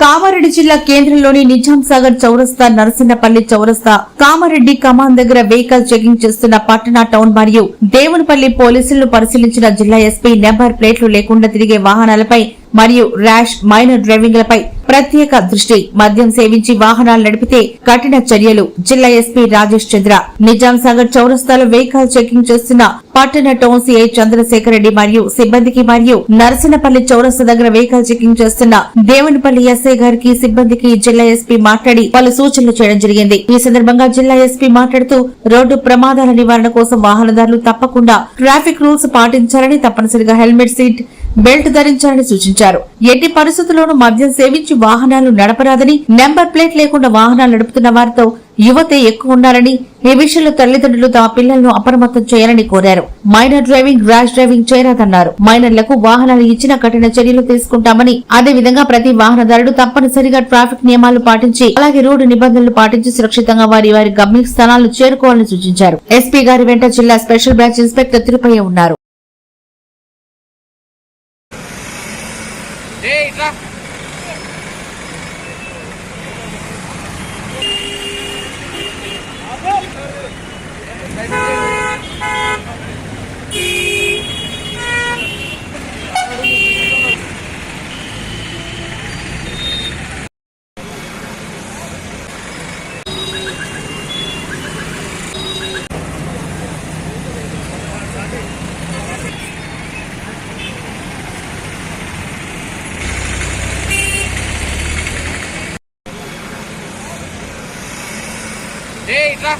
కామారెడ్డి జిల్లా కేంద్రంలోని నిజాం సాగర్ చౌరస్తా నరసింహపల్లి చౌరస్తా కామారెడ్డి కమాన్ దగ్గర వెహికల్ చెకింగ్ చేస్తున్న పట్టణ టౌన్ మరియు దేవునిపల్లి పోలీసులను పరిశీలించిన జిల్లా ఎస్పీ నెంబర్ ప్లేట్లు లేకుండా తిరిగే వాహనాలపై మరియు ర్యాష్ మైనర్ డ్రైవింగ్లపై ప్రత్యేక దృష్టి మద్యం సేవించి వాహనాలు నడిపితే కఠిన చర్యలు. జిల్లా ఎస్పీ రాజేష్ చంద్ర. నిజాం సాగర్ చౌరస్తాలో వెహికల్ చెకింగ్ చేస్తున్న పట్టణ టౌన్ సిఐ చంద్రశేఖర్ రెడ్డి మరియు సిబ్బందికి మరియు నరసనపల్లి చౌరస్తా దగ్గర వెహికల్ చెకింగ్ చేస్తున్న దేవునిపల్లి ఎస్ఐ గారికి సిబ్బందికి జిల్లా ఎస్పీ మాట్లాడి పలు సూచనలు చేయడం జరిగింది. ఈ సందర్భంగా జిల్లా ఎస్పీ మాట్లాడుతూ రోడ్డు ప్రమాదాల నివారణ కోసం వాహనదారులు తప్పకుండా ట్రాఫిక్ రూల్స్ పాటించాలని తప్పనిసరిగా హెల్మెట్ సీట్ బెల్ట్ ధరించాలని సూచించారు. ఎట్టి పరిస్థితుల్లోనూ మద్యం సేవించి వాహనాలు నడపరాదని నెంబర్ ప్లేట్ లేకుండా వాహనాలు నడుపుతున్న వారితో యువత ఎక్కువ ఉండాలని ఈ విషయంలో తల్లిదండ్రులు తమ పిల్లలను అప్రమత్తం చేయాలని కోరారు. మైనర్ డ్రైవింగ్ ర్యాష్ డ్రైవింగ్ చేయరాదన్నారు. మైనర్లకు వాహనాలు ఇచ్చిన కఠిన చర్యలు తీసుకుంటామని అదే విధంగా ప్రతి వాహనదారుడు తప్పనిసరిగా ట్రాఫిక్ నియమాలు పాటించి అలాగే రోడ్డు నిబంధనలు పాటించి సురక్షితంగా వారి వారి గమ్య స్థానాలను చేరుకోవాలని సూచించారు. ఎస్పీ గారి వెంట జిల్లా స్పెషల్ బ్రాంచ్ ఇన్స్పెక్టర్ తిరుపయ్య ఉన్నారు. Eita! ఇట్లా ఏ ఇట్లా